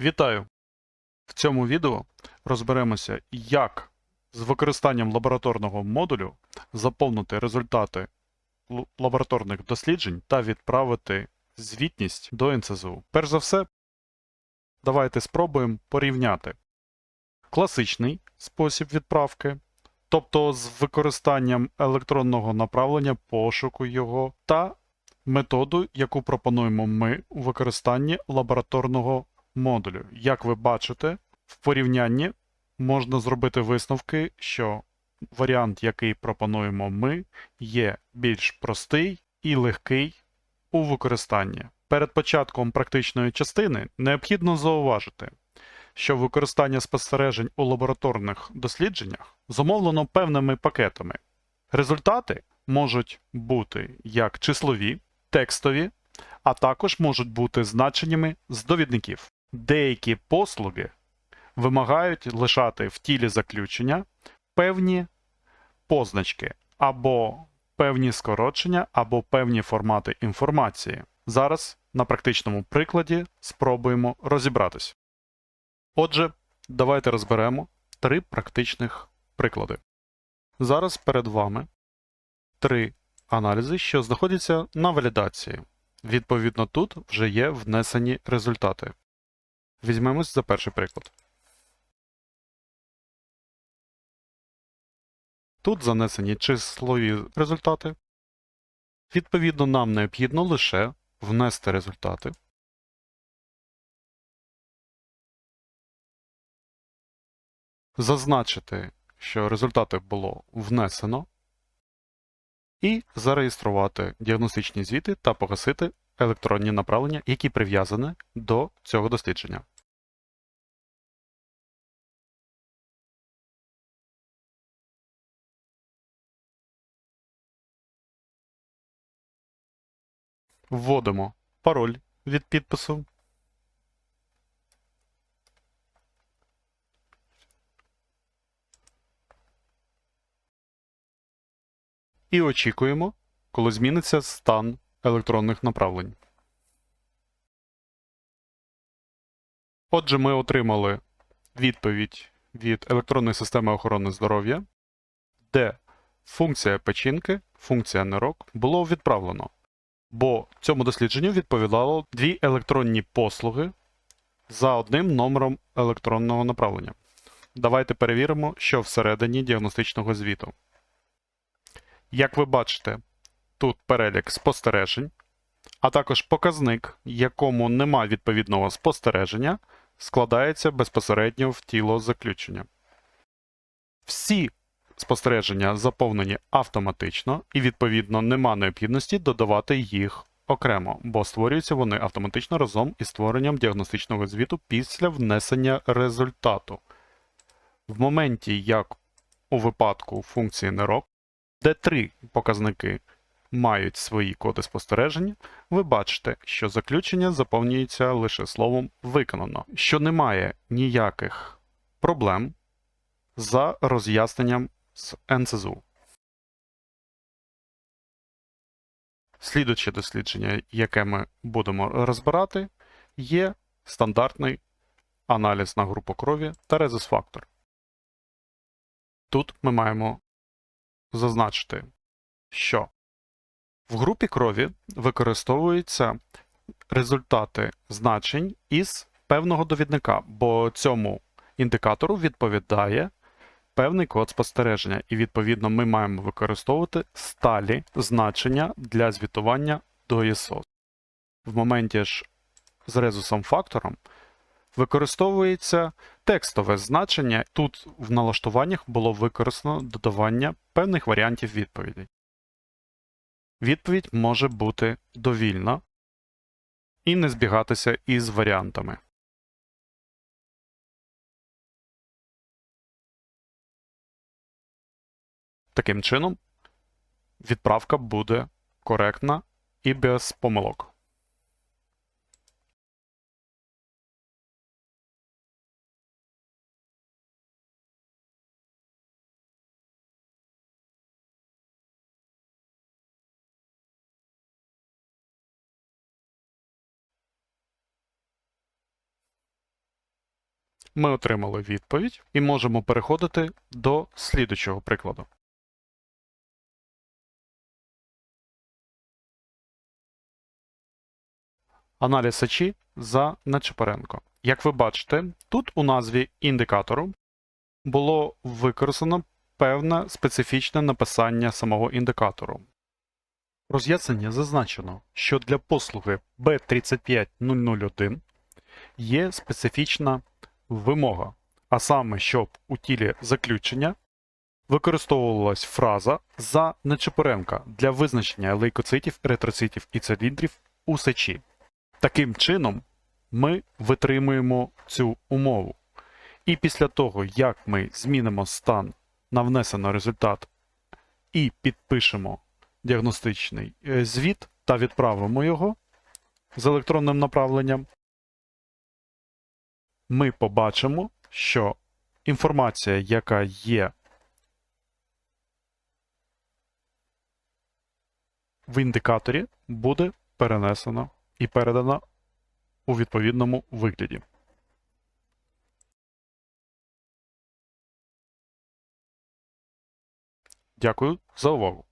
Вітаю! В цьому відео розберемося, як з використанням лабораторного модулю заповнити результати лабораторних досліджень та відправити звітність до НСЗУ. Перш за все, давайте спробуємо порівняти класичний спосіб відправки, тобто з використанням електронного направлення, пошуку його, та методу, яку пропонуємо ми у використанні лабораторного модулю. Як ви бачите, в порівнянні можна зробити висновки, що варіант, який пропонуємо ми, є більш простий і легкий у використанні. Перед початком практичної частини необхідно зауважити, що використання спостережень у лабораторних дослідженнях зумовлено певними пакетами. Результати можуть бути як числові, текстові, а також можуть бути значеннями з довідників. Деякі послуги вимагають лишати в тілі заключення певні позначки або певні скорочення, або певні формати інформації. Зараз на практичному прикладі спробуємо розібратись. Отже, давайте розберемо три практичних приклади. Зараз перед вами три аналізи, що знаходяться на валідації. Відповідно, тут вже є внесені результати. Візьмемось за перший приклад. Тут занесені числові результати. Відповідно, нам необхідно лише внести результати. Зазначити, що результати було внесено, і зареєструвати діагностичні звіти та погасити електронні направлення, які прив'язані до цього дослідження. Вводимо пароль від підпису. І очікуємо, коли зміниться стан електронних направлень. Отже, ми отримали відповідь від електронної системи охорони здоров'я, де функція печінки, функція нирок було відправлено, бо цьому дослідженню відповідало дві електронні послуги за одним номером електронного направлення. Давайте перевіримо, що всередині діагностичного звіту. Як ви бачите, тут перелік спостережень, а також показник, якому нема відповідного спостереження, складається безпосередньо в тіло заключення. Всі спостереження заповнені автоматично, і, відповідно, нема необхідності додавати їх окремо, бо створюються вони автоматично разом із створенням діагностичного звіту після внесення результату. В моменті, як у випадку функції нерок, де три показники мають свої коди спостереження, ви бачите, що заключення заповнюється лише словом виконано, що немає ніяких проблем за роз'ясненням з НСЗУ. Слідуюче дослідження, яке ми будемо розбирати, є стандартний аналіз на групу крові та резус-фактор. Тут ми маємо зазначити, що в групі крові використовуються результати значень із певного довідника, бо цьому індикатору відповідає певний код спостереження, і відповідно ми маємо використовувати сталі значення для звітування до ІСО. В моменті ж з резусом фактором використовується текстове значення. Тут в налаштуваннях було використано додавання певних варіантів відповідей. Відповідь може бути довільна і не збігатися із варіантами. Таким чином, відправка буде коректна і без помилок. Ми отримали відповідь і можемо переходити до слідучого прикладу. Аналіз сечі за Нечепоренко. Як ви бачите, тут у назві індикатору було використано певне специфічне написання самого індикатору. В Роз'ясненні зазначено, що для послуги B35001 є специфічна вимога, а саме, щоб у тілі заключення використовувалась фраза за Нечепоренка для визначення лейкоцитів, еритроцитів і циліндрів у сечі. Таким чином, ми витримуємо цю умову. І після того, як ми змінимо стан на внесено результат і підпишемо діагностичний е, звіт та відправимо його з електронним направленням, ми побачимо, що інформація, яка є в індикаторі, буде перенесена і передана у відповідному вигляді. Дякую за увагу.